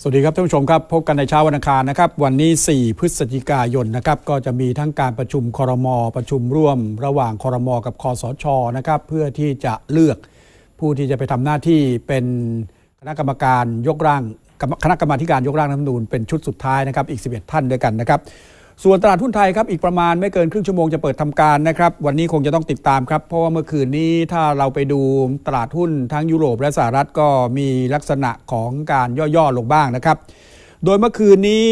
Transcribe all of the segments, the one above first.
สวัสดีครับท่านผู้ชมครับพบกันในเช้าวันอังคารนะครับวันนี้ 4 พฤศจิกายนนะครับก็จะมีทั้งการประชุมคอรมอประชุมร่วม ระหว่างคอรมอกับคอสชนะครับเพื่อที่จะเลือกผู้ที่จะไปทำหน้าที่เป็นคณะกรรมการยกร่างคณะกรรมาการยกร่างรัฐธรรมนูญเป็นชุดสุดท้ายนะครับอีก 11 ท่านด้วยกันนะครับ ส่วนตลาดหุ้นไทยครับอีกประมาณไม่เกินครึ่งชั่วโมงจะเปิดทำการนะครับวันนี้คงจะต้องติดตามครับ เพราะว่าเมื่อคืนนี้ถ้าเราไปดูตลาดหุ้นทั้งยุโรปและสหรัฐก็มีลักษณะของการย่อๆลงบ้างนะครับ โดยเมื่อคืนนี้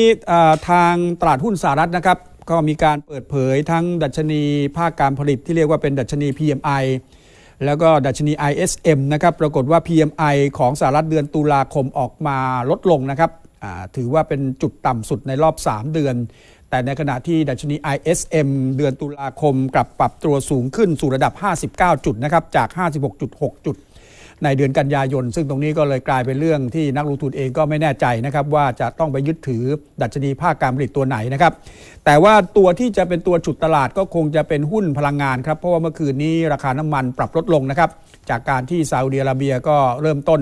ทางตลาดหุ้นสหรัฐนะครับ ก็มีการเปิดเผยทั้งดัชนีภาคการผลิตที่เรียกว่าเป็นดัชนี PMI แล้วก็ดัชนี ISM นะครับปรากฏว่า PMI ของสหรัฐเดือนตุลาคมออกมาลดลงนะครับถือว่าเป็นจุดต่ำสุดในรอบ 3 เดือน แต่ในขณะที่ดัชนี ISM เดือนตุลาคมกลับปรับตัวสูงขึ้นสู่ระดับ 59 จุดนะครับจาก 56.6 จุด ในเดือนกันยายน ซึ่งตรงนี้ก็เลยกลายเป็นเรื่องที่นักลงทุนเองก็ไม่แน่ใจนะครับว่าจะต้องไปยึดถือดัชนีภาคการผลิตตัวไหนนะครับแต่ว่าตัวที่จะเป็นตัวฉุดตลาดก็คงจะเป็นหุ้นพลังงานครับเพราะว่าเมื่อคืนนี้ราคาน้ำมันปรับลดลงนะครับจากการที่ซาอุดิอาระเบียก็เริ่มต้น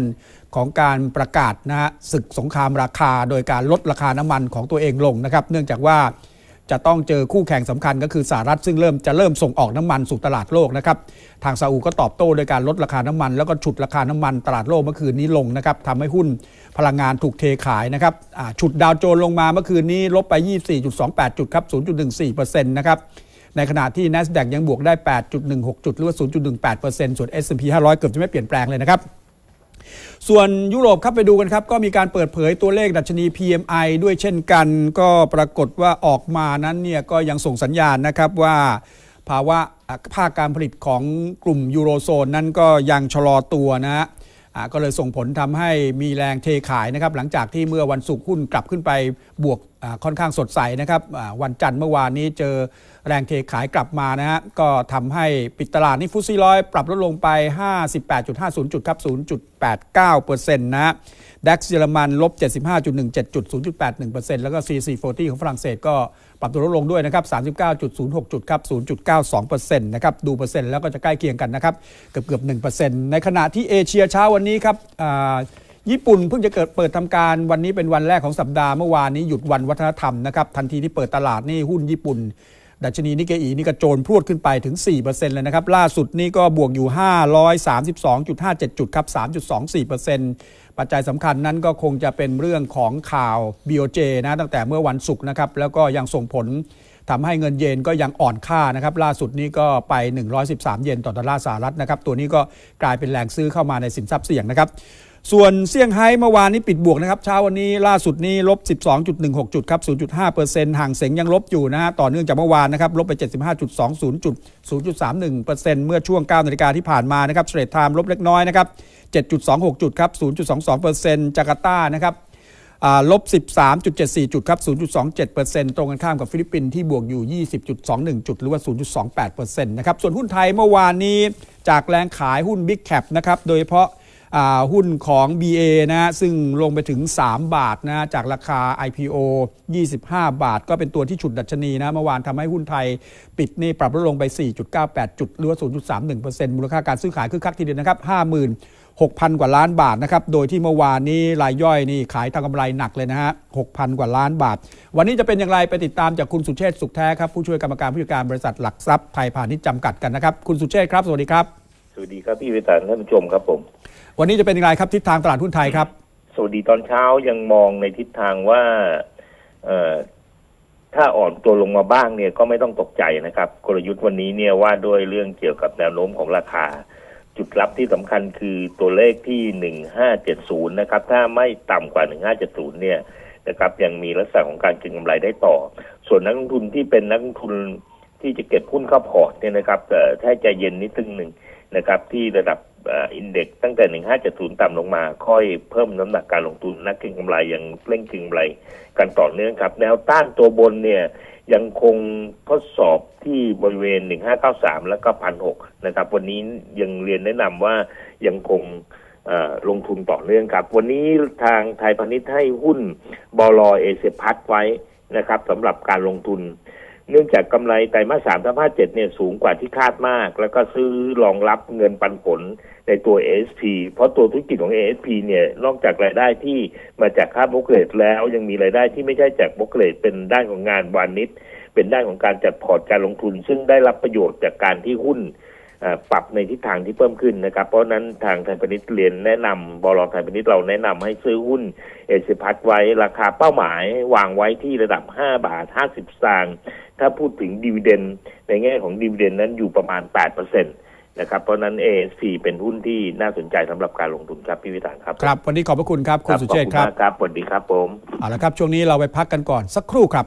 ของการประกาศนะฮะศึกสงครามราคา โดยการลดราคาน้ำมันของตัวเองลงนะครับ เนื่องจากว่า จะต้องเจอคู่แข่งสำคัญก็คือสหรัฐซึ่งเริ่มจะเริ่มส่งออกน้ำมันสู่ตลาดโลกนะครับทางซาอุก็ตอบโต้โดยการลดราคาน้ำมัน แล้วก็ฉุดราคาน้ำมันตลาดโลกเมื่อคืนนี้ลงนะครับทำให้หุ้นพลังงานถูกเทขายนะครับฉุดดาวโจนส์ลงมาเมื่อคืนนี้ลบไป 24.28 จุดครับ0.14%นะครับในขณะที่ NASDAQ ยังบวกได้ 8.16 จุดหรือว่า 0.18%ส่วน S&P 500 เกือบจะไม่เปลี่ยนแปลงเลยนะครับ ส่วนยุโรปครับไปดูกันครับ ก็มีการเปิดเผยตัวเลขดัชนี PMI ด้วยเช่นกัน ก็ปรากฏว่าออกมานั้นเนี่ยก็ยังส่งสัญญาณนะครับว่าภาวะภาคการผลิตของกลุ่มยูโรโซนนั้นก็ยังชะลอตัวนะฮะก็เลยส่งผลทำให้มีแรงเทขายนะครับหลังจากที่เมื่อวันศุกร์หุ้นกลับขึ้นไปบวก ค่อนข้างสดใสนะครับวันจันทร์เมื่อวานนี้เจอแรงเทขายกลับมานะฮะก็ทำให้ปิดตลาดนี่ฟุตซี่ร้อยปรับลดลงไป 58.50 จุดครับ 0.89%นะฮะดัคเยอรมันลบ 75.17จุด0.81%แล้วก็ CC40 ของฝรั่งเศสก็ปรับตัวลดลงด้วยนะครับ 39.06 จุดครับ 0.92%นะครับดูเปอร์เซ็นต์แล้วก็จะใกล้เคียงกันนะครับ เกือบเกือบ1%ในขณะที่เอเชียเช้าวันนี้ครับ ญี่ปุ่นเพิ่งจะเกิดเปิดทำการวันนี้เป็นวันแรกของสัปดาห์เมื่อวานนี้หยุดวันวัฒนธรรมนะครับทันทีที่เปิดตลาดนี่หุ้นญี่ปุ่น ดัชนีนิกเกอีนี่กระโจนพรวดขึ้นไปถึง 4%เลยนะครับ ล่าสุดนี่ก็บวกอยู่ 532.57 จุดครับ3.24%ปัจจัยสำคัญนั้นก็คงจะเป็นเรื่องของข่าว BOJ นะตั้งแต่เมื่อวันศุกร์นะครับแล้วก็ยังส่งผลทำให้เงินเยนก็ยังอ่อนค่านะครับล่าสุดนี่ก็ไป 113 เยนต่อดอลลาร์สหรัฐนะครับตัวนี้ก็กลายเป็นแรงซื้อเข้ามาในสินทรัพย์เสี่ยงนะครับ ส่วนเซี่ยงไฮ้เมื่อวานนี้ปิดบวกนะครับเช้าวันนี้ล่าสุดนี้ลบ 12.16 จุดครับ 0.5%ห่างเสงยังลบอยู่นะฮะต่อเนื่องจากเมื่อวานนะครับลบไป 75.20 จุด 0.31%เมื่อช่วง9นาฬิกาที่ผ่านมานะครับเทรดไทม์ลบเล็กน้อยนะครับ 7.26 จุดครับ 0.22%จาการ์ตานะครับลบ 13.74 จุดครับ 0.27%ตรงกันข้ามกับฟิลิปปินส์ที่บวกอยู่ 20.21 จุด หรือว่า 0.28%นะครับ ส่วนหุ้นไทยเมื่อวานนี้จากแรงขายหุ้น Big Cap นะครับ โดยเฉพาะอ่ หุ้นของ BA นะซึ่งลงไปถึง 3 บาทนะจากราคา IPO 25 บาท ก็เป็นตัวที่ฉุดดัชนีนะเมื่อวานทำให้หุ้นไทยปิดนี่ปรับลดลงไป 4.98 จุดหรือว่า0.31%มูลค่าการซื้อขายคึกคักทีเดียวนะครับ56,000 กว่าล้านบาทนะครับ โดยที่เมื่อวานนี้รายย่อยนี่ขายทางกำไรหนักเลยนะฮะ 6,000 กว่าล้านบาท วันนี้จะเป็นอย่างไรไปติดตามจากคุณสุเชษสุขแท้ครับ ผู้ช่วยกรรมการผู้จัดการบริษัทหลักทรัพย์ไทยพาณิชย์จำกัดกันนะครับ คุณสุเชษครับ สวัสดีครับ สวัสดีครับพี่วิตานท่านผู้ชมครับผม วันนี้จะเป็นย่างไรครับทิศทางตลาดหุ้นไทยครับ สวัสดีตอนเช้ายังมองในทิศทางว่าเออถ้าอ่อนตัวลงมาบ้างเนี่ยก็ไม่ต้องตกใจนะครับ กลยุทธ์วันนี้เนี่ยว่าด้วยเรื่องเกี่ยวกับแนวโน้มของราคา จุดรับที่สำคัญคือตัวเลขที่หนึ่งห้าเจ็ดศูนย์นะครับ ถ้าไม่ต่ำกว่าหนึ่งห้าเจ็ดศูนย์เนี่ยนะครับ ยังมีลักษณะของการเก็งกำไรได้ต่อ ส่วนนักลงทุนที่เป็นนักลงทุนที่จะเก็บหุ้นเข้าพอร์ตเนี่ยนะครับเอ่ถ้าใจเย็นนิดนึงหนึ่งนะครับ ที่ระดับ อินเด็กตั้งแต่1570ต่ำลงมา ค่อยเพิ่มน้ำหนักการลงทุนนักเก็งกำไรยังเร่งเก็งกำไรกันต่อเนื่องครับ แนวต้านตัวบนเนี่ยยังคงทดสอบที่บริเวณ 1593 แล้วก็1,600นะครับ วันนี้ยังเรียนแนะนำว่ายังคงอ่อลงทุนต่อเนื่องครับ วันนี้ทางไทยพาณิชย์ให้หุ้นบอลอเอเซพัทไว้นะครับสำหรับการลงทุน เนื่องจากกำไรไตรมาสสามทับห้าเจ็ดเนี่ยสูงกว่าที่คาดมาก แล้วก็ซื้อรองรับเงินปันผลในตัว ASP เพราะตัวธุรกิจของ ASP เนี่ยนอกจากรายได้ที่มาจากค่าบรกเกรดแล้วยังมีรายได้ที่ไม่ใช่จากบรกเกรดเป็นด้านของงานวานิชเป็นด้านของการจัดพอร์ตการลงทุน ซึ่งได้รับประโยชน์จากการที่หุ้น ปรับในทิศทางที่เพิ่มขึ้นนะครับ เพราะฉะนั้นทางไทยพาณิชย์เรียนแนะนำบลไทยพาณิชย์เราแนะนำให้ซื้อหุ้นเอเพัทไว้ราคาเป้าหมายวางไว้ที่ระดับ 5 บาท 50สตางค์ถ้าพูดถึงดีเวเดนในแง่ของดีเวเดนนั้นอยู่ประมาณ 8%นะครับเพราะฉะนั้น ASC เป็นหุ้นที่น่าสนใจสำหรับการลงทุนครับพี่วิธานครับครับ วันนี้ขอบพระคุณครับ คุณสุเชษฐ์ครับขอณมากครับสวัสดีครับผมเอาละครับ ช่วงนี้เราไปพักกันก่อนสักครู่ครับ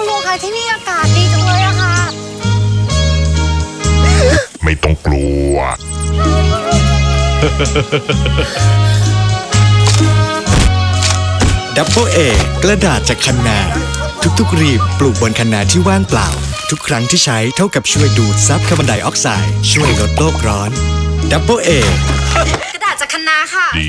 คุณลุงคะที่นี่อากาศดีจังเลยอะค่ะ ไม่ต้องกลัว ดับเบิลเอกระดาษจากคันนา ทุกๆรีบปลูกบนคันนาที่ว่างเปล่า ทุกครั้งที่ใช้เท่ากับช่วยดูดซับคาร์บอนไดออกไซด์ช่วยลดโลกร้อนดับเบิลเอกกระดาษจากคะนาค่ะ ดี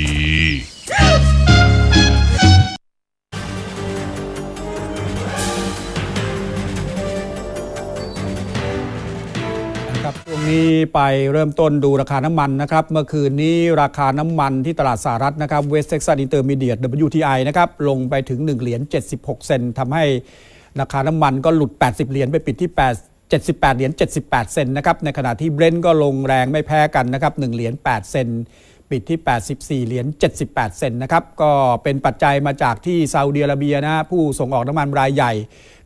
งนี้ไปเริ่มต้นดูราคาน้ำมันนะครับ เมื่อคืนนี้ราคาน้ำมันที่ตลาดสหรัฐนะครับเวสเท็กซัสอินเตอร์มีเดียต WTI นะครับ ลงไปถึง 1 เหรียญ76 เซนทำให้ราคาน้ำมันก็หลุด 80 เหรียญไปปิดที่ 8 78 เหรียญ78 เซนนะครับ ในขณะที่เบรนท์ก็ลงแรงไม่แพ้กันนะครับ 1 เหรียญ8 เซน ปิดที่ 84 เหรียญ 78 เซนต์นะครับ ก็เป็นปัจจัยมาจากที่ซาอุดิอาระเบียนะ ผู้ส่งออกน้ำมันรายใหญ่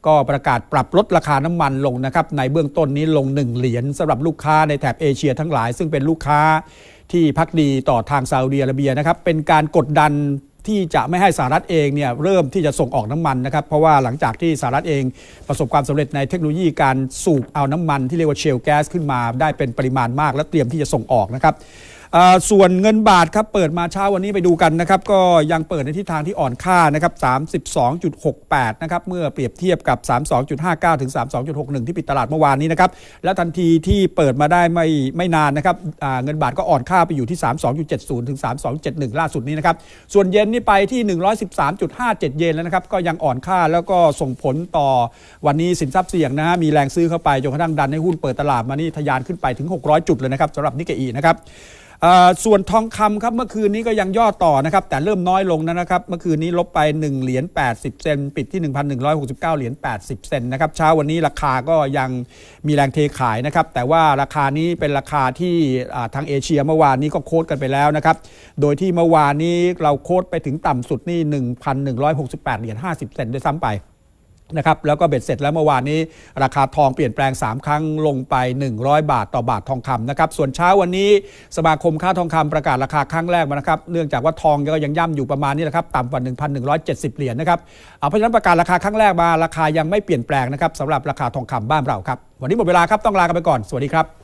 ก็ประกาศปรับลดราคาน้ำมันลงนะครับ ในเบื้องต้นนี้ลง 1 เหรียญสำหรับลูกค้าในแถบเอเชียทั้งหลาย ซึ่งเป็นลูกค้าที่พักดีต่อทางซาอุดิอาระเบียนะครับ เป็นการกดดันที่จะไม่ให้สหรัฐเองเนี่ยเริ่มที่จะส่งออกน้ำมันนะครับเพราะว่าหลังจากที่สหรัฐเองประสบความสำเร็จในเทคโนโลยีการสูบเอาน้ำมันที่เรียกว่าเชลแก๊สขึ้นมาได้เป็นปริมาณมาก และเตรียมที่จะส่งออกนะครับ ส่วนเงินบาทครับเปิดมาเช้าวันนี้ไปดูกันนะครับก็ยังเปิดในทิศทางที่อ่อนค่านะครับ32.68นะครับเมื่อเปรียบเทียบกับ 32.59 ถึง 32.61 ที่ปิดตลาดเมื่อวานนี้นะครับและทันทีที่เปิดมาได้ไม่ไม่นานนะครับเงินบาทก็อ่อนค่าไปอยู่ที่ 32.70 ถึง 32.71 ล่าสุดนี้นะครับส่วนเยนนี่ไปที่ 113.57 เยนแล้วนะครับก็ยังอ่อนค่าแล้วก็ส่งผลต่อวันนี้สินทรัพย์เสี่ยงนะฮะมีแรงซื้อเข้าไปจนกระทั่งดันให้หุ้นเปิดตลาดมานี่ทะยานขึ้นไปถึง 600 จุดเลยนะครับสำหรับนิกเกอีนะครับ ส่วนทองคำครับเมื่อคืนนี้ก็ยังย่อต่อนะครับ แต่เริ่มน้อยลงนะครับ เมื่อคืนนี้ลบไป 1 เหรียญ80 เซนปิดที่ 1,169 เหรียญ80 เซนนะครับเช้าวันนี้ราคาก็ยังมีแรงเทขายนะครับ แต่ว่าราคานี้เป็นราคาที่ทางเอเชียเมื่อวานนี้ก็โค้ดกันไปแล้วนะครับ โดยที่เมื่อวานนี้เราโค้ดไปถึงต่ำสุดนี่ 1,168 เหรียญ50 เซนด้วยซ้ำไป นะครับแล้วก็เบ็ดเสร็จแล้วเมื่อวานนี้ ราคาทองเปลี่ยนแปลง 3 ครั้งลงไป 100 บาทต่อบาททองคำนะครับส่วนเช้าวันนี้สมาคมค่าทองคำประกาศราคาครั้งแรกมานะครับเนื่องจากว่าทองก็ยังย่ำอยู่ประมาณนี้นะครับต่ำกว่า 1,170 เหรียญนะครับเพราะฉะนั้นประกาศราคาครั้งแรกมาราคายังไม่เปลี่ยนแปลงนะครับสำหรับราคาทองคำบ้านเราครับวันนี้หมดเวลาครับต้องลากันไปก่อนสวัสดีครับ